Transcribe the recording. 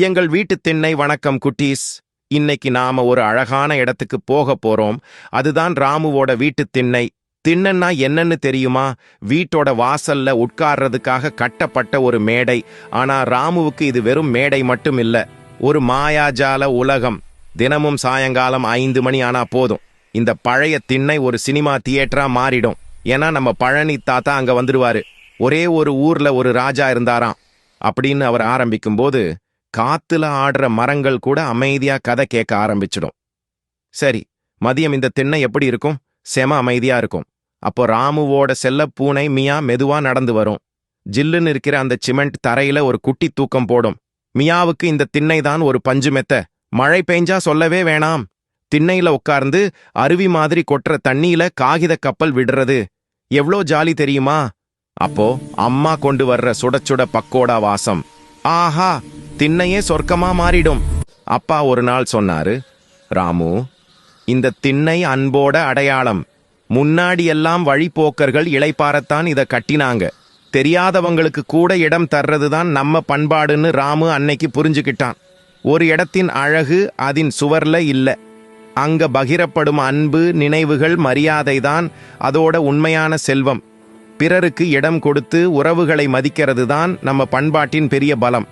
எங்கள் வீட்டு திண்ணை வணக்கம் குட்டீஸ். இன்னைக்கு நாம ஒரு அழகான இடத்துக்கு போக போறோம். அதுதான் ராமுவோட வீட்டு திண்ணை. திண்ணன்னா என்னன்னு தெரியுமா? வீட்டோட வாசல்ல உட்கார்றதுக்காக கட்டப்பட்ட ஒரு மேடை. ஆனா ராமுவுக்கு இது வெறும் மேடை மட்டும் இல்ல ஒரு மாயாஜால உலகம். தினமும் சாயங்காலம் ஐந்து மணி ஆனா போதும். இந்த பழைய திண்ணை ஒரு சினிமா தியேட்டரா மாறிடும். ஏன்னா நம்ம பழனி தாத்தா அங்க வந்துருவாரு. ஒரே ஒரு ஊர்ல ஒரு ராஜா இருந்தாராம். அப்படின்னு அவர் ஆரம்பிக்கும்போது காத்துல ஆடுற மரங்கள் கூட அமைதியா கதை கேட்க ஆரம்பிச்சிடும். சரி மதியம் இந்த திண்ணை எப்படி இருக்கும்? செம அமைதியா இருக்கும். அப்போ ராமுவோட செல்ல பூனை மியா மெதுவா நடந்து வரும். ஜில்லுன்னு இருக்கிற அந்த சிமெண்ட் தரையில ஒரு குட்டி தூக்கம் போடும். மியாவுக்கு இந்த திண்ணை தான் ஒரு பஞ்சு மெத்த. மழை பெஞ்சா சொல்லவே வேணாம். திண்ணையில உட்கார்ந்து அருவி மாதிரி கொட்டுற தண்ணியில காகித கப்பல் விடுறது. எவ்ளோ ஜாலி தெரியுமா? அப்போ அம்மா கொண்டு வர்ற சுட சுட பக்கோடா வாசம். ஆஹா! திண்ணையே சொர்க்கமா மாறிடும். அப்பா ஒரு நாள் சொன்னாரு ராமு இந்த திண்ணை அன்போட அடையாளம். முன்னாடி எல்லாம் வழிப்போக்கர்கள் இளைப்பாரத்தான் இதை கட்டினாங்க. தெரியாதவங்களுக்கு கூட இடம் தர்றதுதான் நம்ம பண்பாடுன்னு ராமு அன்னைக்கு புரிஞ்சுக்கிட்டான். ஒரு இடத்தின் அழகு அதன் சுவர்ல இல்லை. அங்க பகிரப்படும் அன்பு நினைவுகள் மரியாதை தான் அதோட உண்மையான செல்வம். பிறருக்கு இடம் கொடுத்து உறவுகளை மதிக்கிறது தான் நம்ம பண்பாட்டின் பெரிய பலம்.